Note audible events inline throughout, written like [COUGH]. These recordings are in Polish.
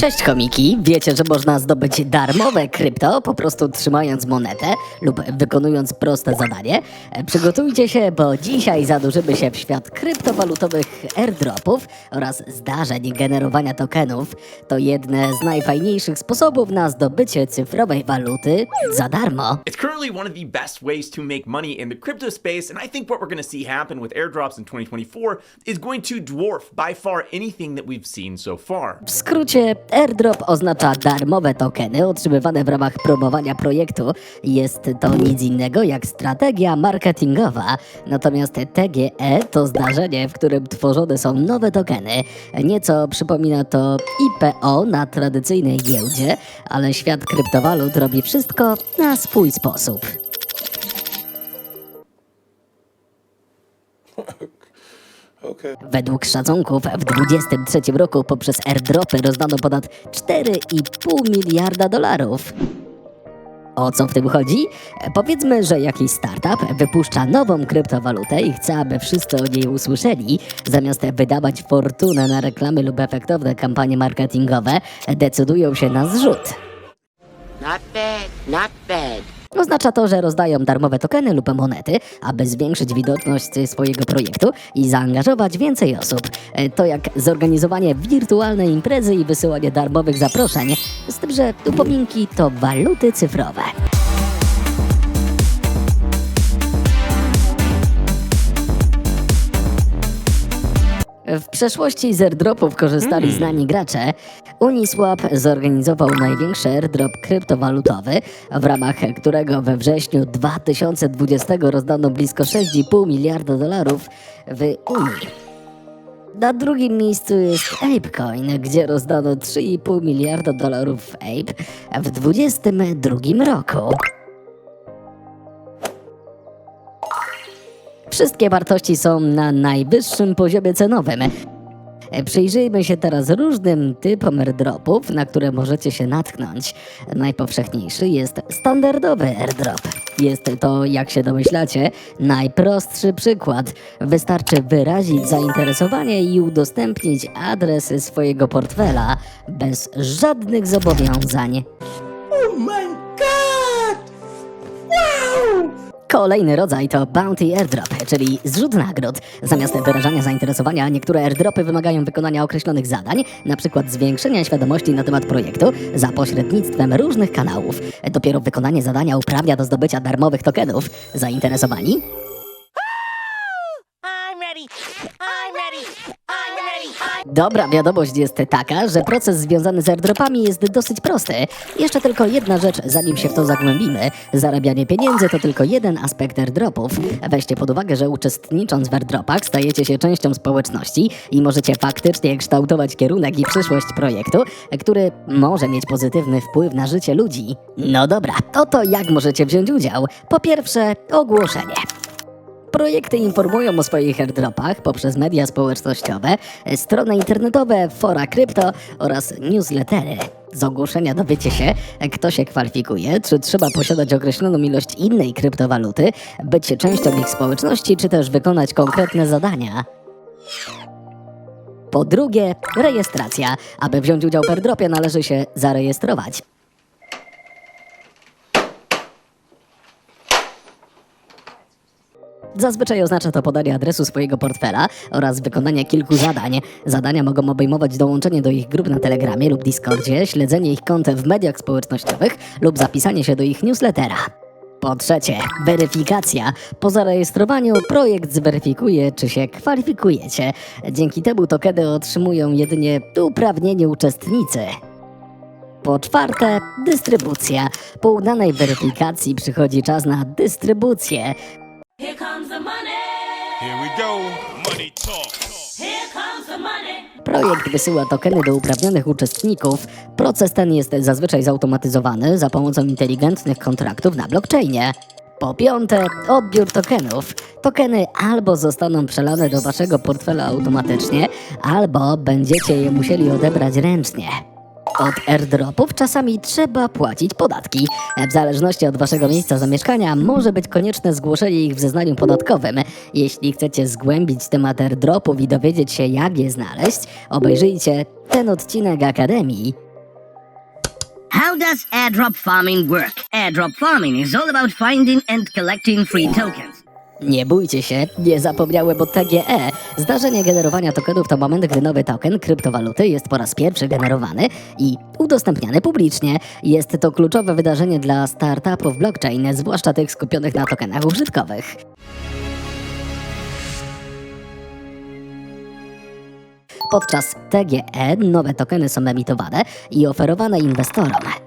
Cześć chomiki, wiecie, że można zdobyć darmowe krypto po prostu trzymając monetę lub wykonując proste zadanie? Przygotujcie się, bo dzisiaj zanurzymy się w świat kryptowalutowych airdropów oraz zdarzeń generowania tokenów. To jedne z najfajniejszych sposobów na zdobycie cyfrowej waluty za darmo. It's currently one of the best ways to make money in the crypto space, and I think what we're going to see happen with airdrops in 2024 is going to dwarf by far anything that we've seen so far. W skrócie, airdrop oznacza darmowe tokeny otrzymywane w ramach promowania projektu. Jest to nic innego jak strategia marketingowa. Natomiast TGE to zdarzenie, w którym tworzone są nowe tokeny. Nieco przypomina to IPO na tradycyjnej giełdzie, ale świat kryptowalut robi wszystko na swój sposób. [LAUGHS] Okay. Według szacunków w 2023 roku poprzez airdropy rozdano ponad 4,5 miliarda dolarów. O co w tym chodzi? Powiedzmy, że jakiś startup wypuszcza nową kryptowalutę i chce, aby wszyscy o niej usłyszeli. Zamiast wydawać fortunę na reklamy lub efektowne kampanie marketingowe, decydują się na zrzut. Not bad, not bad. Oznacza to, że rozdają darmowe tokeny lub monety, aby zwiększyć widoczność swojego projektu i zaangażować więcej osób. E, To jak zorganizowanie wirtualnej imprezy i wysyłanie darmowych zaproszeń, z tym, że upominki to waluty cyfrowe. W przeszłości z airdropów korzystali znani gracze. Uniswap zorganizował największy airdrop kryptowalutowy, w ramach którego we wrześniu 2020 rozdano blisko 6,5 miliarda dolarów w Unii. Na drugim miejscu jest ApeCoin, gdzie rozdano 3,5 miliarda dolarów w Ape w 2022 roku. Wszystkie wartości są na najwyższym poziomie cenowym. Przyjrzyjmy się teraz różnym typom airdropów, na które możecie się natknąć. Najpowszechniejszy jest standardowy airdrop. Jest to, jak się domyślacie, najprostszy przykład. Wystarczy wyrazić zainteresowanie i udostępnić adres swojego portfela bez żadnych zobowiązań. Kolejny rodzaj to Bounty Airdrop, czyli zrzut nagród. Zamiast wyrażania zainteresowania, niektóre airdropy wymagają wykonania określonych zadań, np. zwiększenia świadomości na temat projektu za pośrednictwem różnych kanałów. Dopiero wykonanie zadania uprawnia do zdobycia darmowych tokenów. Zainteresowani? Dobra wiadomość jest taka, że proces związany z airdropami jest dosyć prosty. Jeszcze tylko jedna rzecz, zanim się w to zagłębimy. Zarabianie pieniędzy to tylko jeden aspekt airdropów. Weźcie pod uwagę, że uczestnicząc w airdropach stajecie się częścią społeczności i możecie faktycznie kształtować kierunek i przyszłość projektu, który może mieć pozytywny wpływ na życie ludzi. No dobra, oto jak możecie wziąć udział. Po pierwsze, ogłoszenie. Projekty informują o swoich airdropach poprzez media społecznościowe, strony internetowe, fora krypto oraz newslettery. Z ogłoszenia dowiecie się, kto się kwalifikuje, czy trzeba posiadać określoną ilość innej kryptowaluty, być częścią ich społeczności, czy też wykonać konkretne zadania. Po drugie, rejestracja. Aby wziąć udział w airdropie należy się zarejestrować. Zazwyczaj oznacza to podanie adresu swojego portfela oraz wykonanie kilku zadań. Zadania mogą obejmować dołączenie do ich grup na Telegramie lub Discordzie, śledzenie ich kont w mediach społecznościowych lub zapisanie się do ich newslettera. Po trzecie, weryfikacja. Po zarejestrowaniu projekt zweryfikuje, czy się kwalifikujecie. Dzięki temu tokeny otrzymują jedynie uprawnieni uczestnicy. Po czwarte, dystrybucja. Po udanej weryfikacji przychodzi czas na dystrybucję. Here comes the money. Here we go. Money talk. Here comes the money. Projekt wysyła tokeny do uprawnionych uczestników. Proces ten jest zazwyczaj zautomatyzowany za pomocą inteligentnych kontraktów na blockchainie. Po piąte, odbiór tokenów. Tokeny albo zostaną przelane do waszego portfela automatycznie, albo będziecie je musieli odebrać ręcznie. Od airdropów czasami trzeba płacić podatki. W zależności od waszego miejsca zamieszkania może być konieczne zgłoszenie ich w zeznaniu podatkowym. Jeśli chcecie zgłębić temat airdropów i dowiedzieć się jak je znaleźć, obejrzyjcie ten odcinek Akademii. How does airdrop farming work? Airdrop farming is all about finding and collecting free tokens. Nie bójcie się, nie zapomniałem o TGE. Zdarzenie generowania tokenów to moment, gdy nowy token kryptowaluty jest po raz pierwszy generowany i udostępniany publicznie. Jest to kluczowe wydarzenie dla startupów blockchain, zwłaszcza tych skupionych na tokenach użytkowych. Podczas TGE nowe tokeny są emitowane i oferowane inwestorom.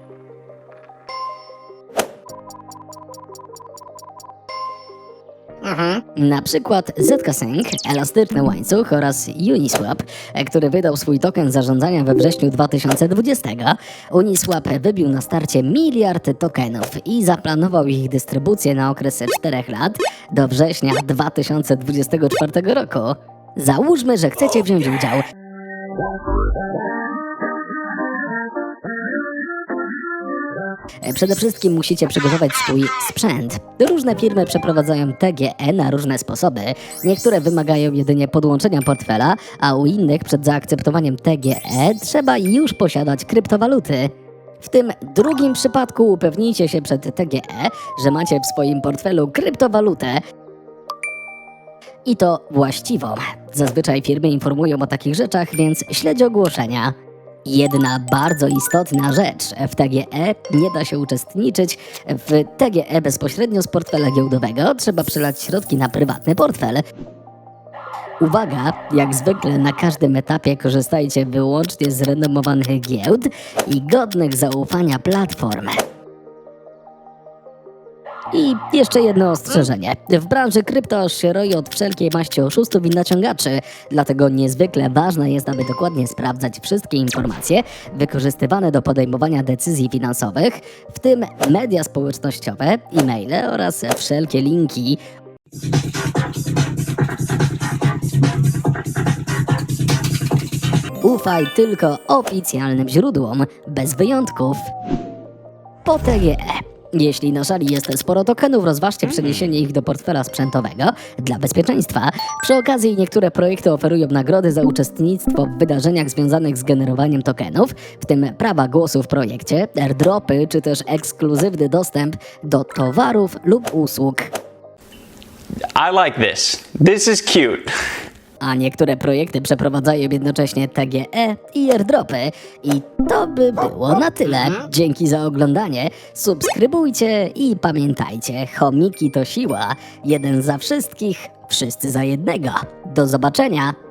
Na przykład Zsync, Elastyczny Łańcuch oraz Uniswap, który wydał swój token zarządzania we wrześniu 2020. Uniswap wybił na starcie miliard tokenów i zaplanował ich dystrybucję na okres 4 lat do września 2024 roku. Załóżmy, że chcecie wziąć udział. E, Przede wszystkim musicie przygotować swój sprzęt. Różne firmy przeprowadzają TGE na różne sposoby. Niektóre wymagają jedynie podłączenia portfela, a u innych przed zaakceptowaniem TGE trzeba już posiadać kryptowaluty. W tym drugim przypadku upewnijcie się przed TGE, że macie w swoim portfelu kryptowalutę, i to właściwą. Zazwyczaj firmy informują o takich rzeczach, więc śledź ogłoszenia. Jedna bardzo istotna rzecz. W TGE nie da się uczestniczyć w TGE bezpośrednio z portfela giełdowego. Trzeba przelać środki na prywatny portfel. Uwaga, jak zwykle na każdym etapie korzystajcie wyłącznie z renomowanych giełd i godnych zaufania platform. I jeszcze jedno ostrzeżenie. W branży krypto aż się roi od wszelkiej maści oszustów i naciągaczy, dlatego niezwykle ważne jest, aby dokładnie sprawdzać wszystkie informacje wykorzystywane do podejmowania decyzji finansowych, w tym media społecznościowe, e-maile oraz wszelkie linki. Ufaj tylko oficjalnym źródłom, bez wyjątków. Po TGE. Jeśli na szali jest sporo tokenów, rozważcie przeniesienie ich do portfela sprzętowego dla bezpieczeństwa. Przy okazji niektóre projekty oferują nagrody za uczestnictwo w wydarzeniach związanych z generowaniem tokenów, w tym prawa głosu w projekcie, airdropy czy też ekskluzywny dostęp do towarów lub usług. I like this. This is cute. A niektóre projekty przeprowadzają jednocześnie TGE i airdropy. I to by było na tyle. Dzięki za oglądanie. Subskrybujcie i pamiętajcie, chomiki to siła. Jeden za wszystkich, wszyscy za jednego. Do zobaczenia.